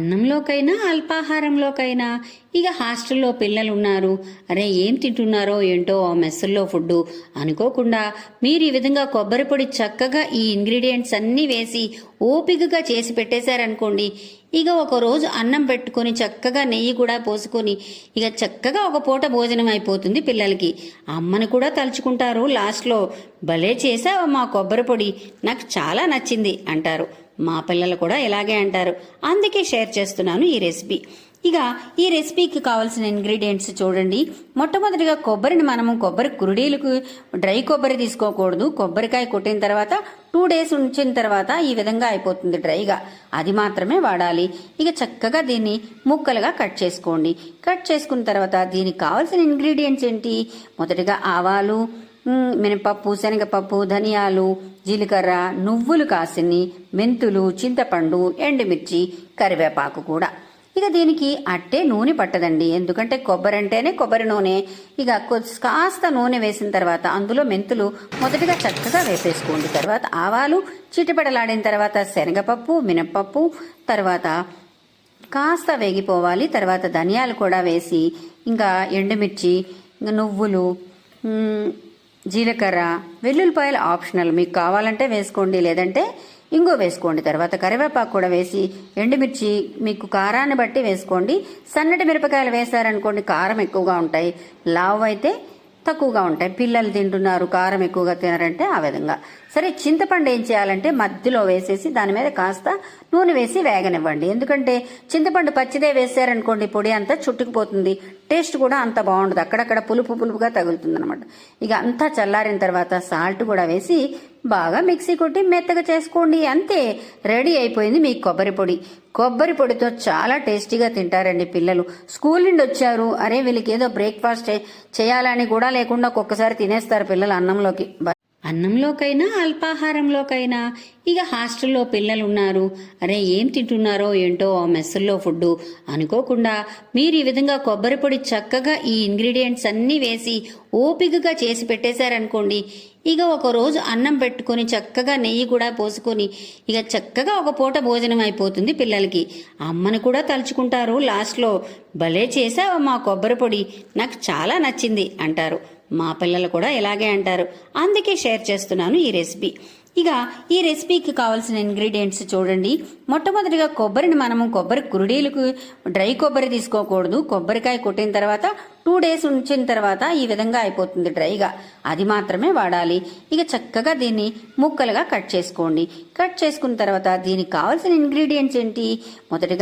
అన్నంలోకైనా అల్పాహారంలోకైనా? ఇక హాస్టల్లో పిల్లలు ఉన్నారు అరే ఏం తింటున్నారో ఏంటో ఆ మెస్సుల్లో ఫుడ్ అనుకోకుండా మీరు ఈ విధంగా కొబ్బరి పొడి చక్కగా ఈ ఇంగ్రీడియంట్స్ అన్నీ వేసి ఓపికగా చేసి పెట్టేశారనుకోండి ఇక ఒకరోజు అన్నం పెట్టుకొని చక్కగా నెయ్యి కూడా పోసుకొని ఇక చక్కగా ఒక పూట భోజనం అయిపోతుంది పిల్లలకి. అమ్మని కూడా తలుచుకుంటారు లాస్ట్లో. భలే చేసావా మా కొబ్బరి పొడి నాకు చాలా నచ్చింది అంటారు. మా పిల్లలు కూడా ఇలాగే అంటారు. అందుకే షేర్ చేస్తున్నాను ఈ రెసిపీ. ఇక ఈ రెసిపీకి కావాల్సిన ఇంగ్రీడియంట్స్ చూడండి. మొట్టమొదటిగా కొబ్బరిని మనము కొబ్బరి కురుడీలకు డ్రై కొబ్బరి తీసుకోకూడదు. కొబ్బరికాయ కొట్టిన తర్వాత టూ డేస్ ఉంచిన తర్వాత ఈ విధంగా అయిపోతుంది డ్రైగా. అది మాత్రమే వాడాలి. ఇక చక్కగా దీన్ని ముక్కలుగా కట్ చేసుకోండి. కట్ చేసుకున్న తర్వాత దీనికి కావాల్సిన ఇంగ్రీడియంట్స్ ఏంటి? మొదటిగా ఆవాలు మినపప్పు శనగపప్పు ధనియాలు జీలకర్ర నువ్వులు కాసిని మెంతులు చింతపండు ఎండుమిర్చి కరివేపాకు కూడా. ఇక దీనికి అట్టే నూనె పట్టదండి. ఎందుకంటే కొబ్బరి అంటేనే కొబ్బరి నూనె. ఇక కాస్త నూనె వేసిన తర్వాత అందులో మెంతులు మొదటిగా చక్కగా వేసేసుకోండి తర్వాత ఆవాలు చిటిపడలాడిన తర్వాత శనగపప్పు మినప్పప్పు తర్వాత కాస్త వేగిపోవాలి. తర్వాత ధనియాలు కూడా వేసి ఇంకా ఎండుమిర్చి ఇంకా నువ్వులు జీలకర్ర వెల్లుల్లిపాయలు ఆప్షనల్. మీకు కావాలంటే వేసుకోండి లేదంటే ఇంగో వేసుకోండి. తర్వాత కరివేపాకు కూడా వేసి ఎండుమిర్చి మీకు కారాన్ని బట్టి వేసుకోండి. సన్నటి మిరపకాయలు వేశారనుకోండి కారం ఎక్కువగా ఉంటాయి. లావు అయితే తక్కువగా ఉంటాయి. పిల్లలు తింటున్నారు కారం ఎక్కువగా తినారంటే ఆ విధంగా. సరే చింతపండు ఏం చేయాలంటే మధ్యలో వేసేసి దాని మీద కాస్త నూనె వేసి వేగనివ్వండి. ఎందుకంటే చింతపండు పచ్చిదే వేసారనుకోండి పొడి అంతా చుట్టుకుపోతుంది. టేస్ట్ కూడా అంత బాగుండదు. అక్కడక్కడ పులుపు పులుపుగా తగులుతుంది అనమాట ఇక అంతా చల్లారిన తర్వాత సాల్ట్ కూడా వేసి బాగా మిక్సీ కొట్టి మెత్తగా చేసుకోండి. అంతే రెడీ అయిపోయింది మీ కొబ్బరి పొడి. కొబ్బరి పొడితో చాలా టేస్టీగా తింటారండి పిల్లలు. స్కూల్ నుండి వచ్చారు. అరే వీళ్ళకి ఏదో బ్రేక్ఫాస్ట్ చేయాలని కూడా లేకుండా ఒక్కొక్కసారి తినేస్తారు పిల్లలు అన్నంలోకి. అన్నంలోకైనా అల్పాహారంలోకైనా. ఇక హాస్టల్లో పిల్లలు ఉన్నారు అరే ఏం తింటున్నారో ఏంటో ఆ మెస్సుల్లో ఫుడ్ అనుకోకుండా మీరు ఈ విధంగా కొబ్బరి పొడి చక్కగా ఈ ఇంగ్రీడియంట్స్ అన్నీ వేసి ఓపికగా చేసి పెట్టేశారనుకోండి ఇక ఒకరోజు అన్నం పెట్టుకొని చక్కగా నెయ్యి కూడా పోసుకొని ఇక చక్కగా ఒక పూట భోజనం అయిపోతుంది పిల్లలకి. అమ్మని కూడా తలుచుకుంటారు లాస్ట్లో భలే చేసావా మా కొబ్బరి పొడి నాకు చాలా నచ్చింది అంటారు. మా పిల్లలు కూడా ఇలాగే అంటారు. అందుకే షేర్ చేస్తున్నాను ఈ రెసిపీ. ఇక ఈ రెసిపీకి కావాల్సిన ఇంగ్రీడియంట్స్ చూడండి. మొట్టమొదటిగా కొబ్బరిని మనము కొబ్బరి కురుడీలకు డ్రై కొబ్బరి తీసుకోకూడదు. కొబ్బరికాయ కొట్టిన తర్వాత టూ డేస్ ఉంచిన తర్వాత ఈ విధంగా అయిపోతుంది డ్రైగా. అది మాత్రమే వాడాలి. ఇక చక్కగా దీన్ని ముక్కలుగా కట్ చేసుకోండి. కట్ చేసుకున్న తర్వాత దీనికి కావాల్సిన ఇంగ్రీడియంట్స్ ఏంటి? మొదటిగా